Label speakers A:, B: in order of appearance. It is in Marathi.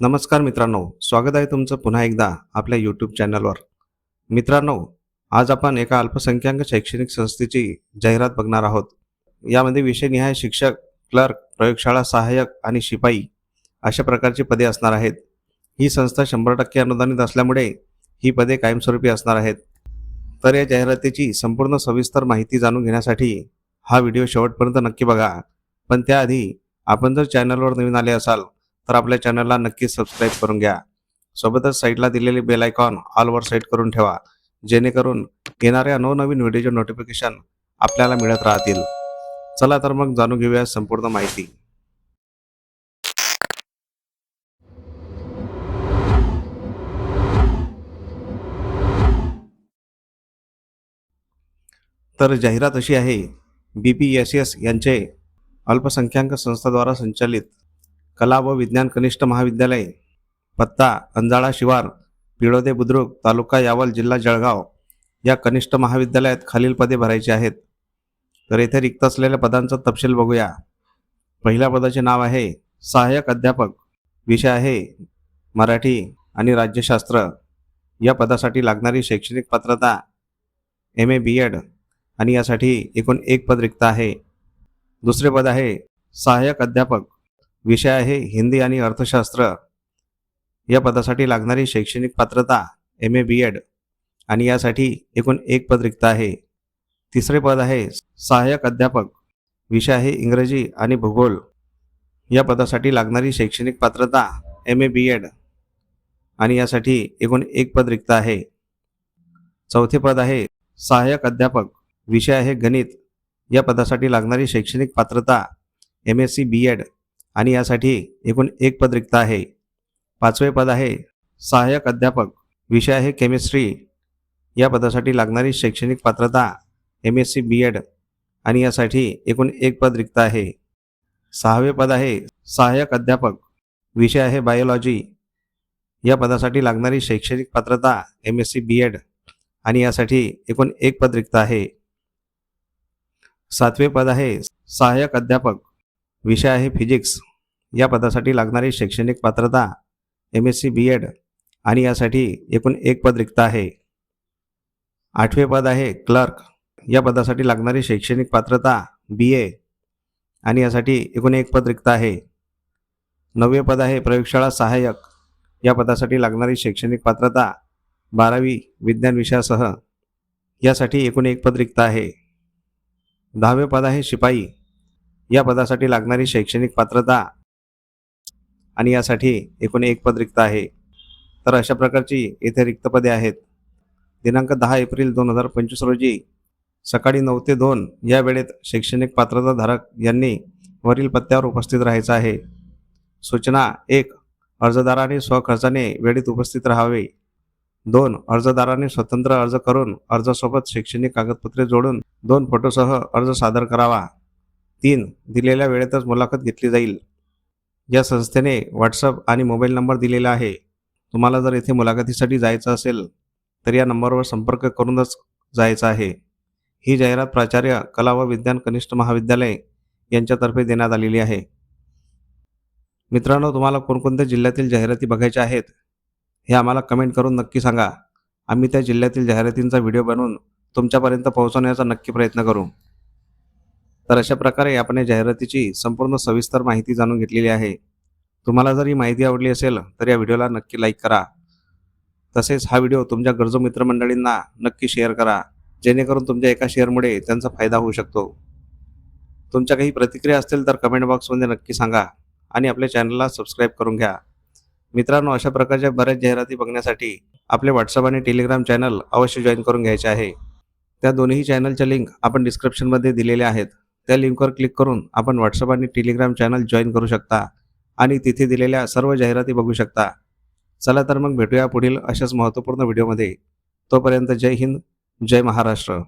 A: नमस्कार मित्रांनो स्वागत आहे तुमचं पुन्हा एकदा आपल्या यूट्यूब चॅनलवर मित्रांनो आज आपण एका अल्पसंख्याक शैक्षणिक संस्थेची जाहिरात बघणार आहोत. यामध्ये विषयनिहाय शिक्षक क्लर्क प्रयोगशाळा सहाय्यक आणि शिपाई अशा प्रकारची पदे असणार आहेत. ही संस्था शंभर टक्के अनुदानित असल्यामुळे ही पदे कायमस्वरूपी असणार आहेत. तर या जाहिरातीची संपूर्ण सविस्तर माहिती जाणून घेण्यासाठी हा व्हिडिओ शेवटपर्यंत नक्की बघा. पण त्याआधी आपण जर चॅनलवर नवीन आले असाल तर आपल्या चॅनलला नक्की सबस्क्राईब करून घ्या. सोबतच साईडला दिलेली बेल आयकॉन ऑलवर सेट करून ठेवा जेणेकरून येणाऱ्या नवनवीन व्हिडिओचे नोटिफिकेशन आपल्याला मिळत राहतील. चला तर मग जाणून घेऊया संपूर्ण माहिती. तर जाहिरात अशी आहे बी पी एस एस यांचे अल्पसंख्याक संस्थाद्वारा संचालित कला व विज्ञान कनिष्ठ महाविद्यालय पत्ता अंजाळा शिवार पिळोदे बुद्रुक तालुका यावल जिल्हा जळगाव या कनिष्ठ महाविद्यालयात खालील पदे भरायची आहेत. तर येथे रिक्त असलेल्या पदांचा तपशील बघूया. पहिल्या पदाचे नाव आहे सहाय्यक अध्यापक विषय आहे मराठी आणि राज्यशास्त्र. या पदासाठी लागणारी शैक्षणिक पात्रता एम ए बी एड आणि यासाठी एकूण एक पद रिक्त आहे. दुसरे पद आहे सहाय्यक अध्यापक विषय आहे हिंदी आणि अर्थशास्त्र. या पदासाठी लागणारी शैक्षणिक पात्रता एम ए बी एड आणि यासाठी एकूण एक पद रिक्त आहे. तिसरे पद आहे सहाय्यक अध्यापक. विषय आहे इंग्रजी आणि भूगोल. या पदासाठी लागणारी शैक्षणिक पात्रता एम ए बी एड आणि यासाठी एकूण एक पद रिक्त आहे. चौथे पद आहे सहाय्यक अध्यापक. विषय आहे गणित. या पदासाठी लागणारी शैक्षणिक पात्रता M S C B Ed आणि यासाठी एकूण एक पद रिक्त आहे. पाचवे पद आहे सहाय्यक अध्यापक. विषय आहे केमिस्ट्री या पदासाठी लागणारी शैक्षणिक पात्रता M S C B Ed आणि यासाठी एकूण एक पद रिक्त आहे. सहावे पद आहे सहाय्यक अध्यापक. विषय आहे बायोलॉजी या पदासाठी लागणारी शैक्षणिक पात्रता M S C B Ed आणि यासाठी एकूण एक पद रिक्त आहे. सातवे पद आहे सहाय्यक अध्यापक. विषय आहे फिजिक्स या पदासाठी लागणारी शैक्षणिक पात्रता M S C B Ed आणि यासाठी एकूण एक पद रिक्त आहे. आठवे पद आहे क्लर्क. या पदासाठी लागणारी शैक्षणिक पात्रता बी ए आणि यासाठी एकूण एक पद रिक्त आहे. नववे पद आहे प्रयोगशाळा सहाय्यक. या पदासाठी लागणारी शैक्षणिक पात्रता बारावी विज्ञान विषयासह यासाठी एकूण एक पद रिक्त आहे. दहावे पद आहे शिपाई. या पदासाठी लागणारी शैक्षणिक पात्रता आणि यासाठी एकूण एक पद रिक्त आहे. तर अशा प्रकारची येथे रिक्त पदे आहेत. दिनांक दहा एप्रिल दोन हजार पंचवीस रोजी सकाळी नऊ ते दोन या वेळेत शैक्षणिक पात्रताधारक यांनी वरील पत्त्यावर उपस्थित राहायचं आहे. सूचना एक अर्जदाराने स्वखर्चाने वेळेत उपस्थित राहावे. दोन अर्जदाराने स्वतंत्र अर्ज करून अर्जासोबत शैक्षणिक कागदपत्रे जोडून दोन फोटोसह अर्ज सादर करावा. तीन दिलेल्या वेळेतच मुलाखत घेतली जाईल. या संस्थेने व्हॉट्सअप आणि मोबाईल नंबर दिलेला आहे. तुम्हाला जर येथे मुलाखतीसाठी जायचं असेल तर या नंबरवर संपर्क करूनच जायचं आहे. ही जाहिरात प्राचार्य कला व विज्ञान कनिष्ठ महाविद्यालय यांच्यातर्फे देण्यात आलेली आहे. मित्रांनो तुम्हाला कोणकोणत्या जिल्ह्यातील जाहिराती बघायच्या आहेत हे आम्हाला कमेंट करून नक्की सांगा. आम्ही त्या जिल्ह्यातील जाहिरातींचा व्हिडिओ बनवून तुमच्यापर्यंत पोहोचवण्याचा नक्की प्रयत्न करू. तर अशा प्रकारे आपण या जाहिरातीची संपूर्ण सविस्तर माहिती जाणून घेतलेली आहे. तुम्हाला जर ही माहिती आवडली असेल तर या व्हिडिओला नक्की लाईक करा. तसेच हा व्हिडिओ तुमच्या गरजू मित्रमंडळींना नक्की शेअर करा जेणेकरून तुमच्या एका शेअरमुळे त्यांचा फायदा होऊ शकतो. तुमच्या काही प्रतिक्रिया असतील तर कमेंट बॉक्समध्ये नक्की सांगा आणि आपल्या चॅनलला सबस्क्राईब करून घ्या. मित्रांनो अशा प्रकारच्या बऱ्याच जाहिराती बघण्यासाठी आपले व्हॉट्सअप आणि टेलिग्राम चॅनल अवश्य जॉईन करून घ्यायचे आहे. त्या दोन्ही चॅनलच्या लिंक आपण डिस्क्रिप्शनमध्ये दिलेल्या आहेत. त्या लिंकवर क्लिक करून आपण व्हॉट्सअप आणि टेलिग्राम चॅनल जॉईन करू शकता आणि तिथे दिलेल्या सर्व जाहिराती बघू शकता. चला तर मग भेटूया पुढील अशाच महत्त्वपूर्ण व्हिडिओमध्ये तोपर्यंत जय हिंद जय महाराष्ट्र.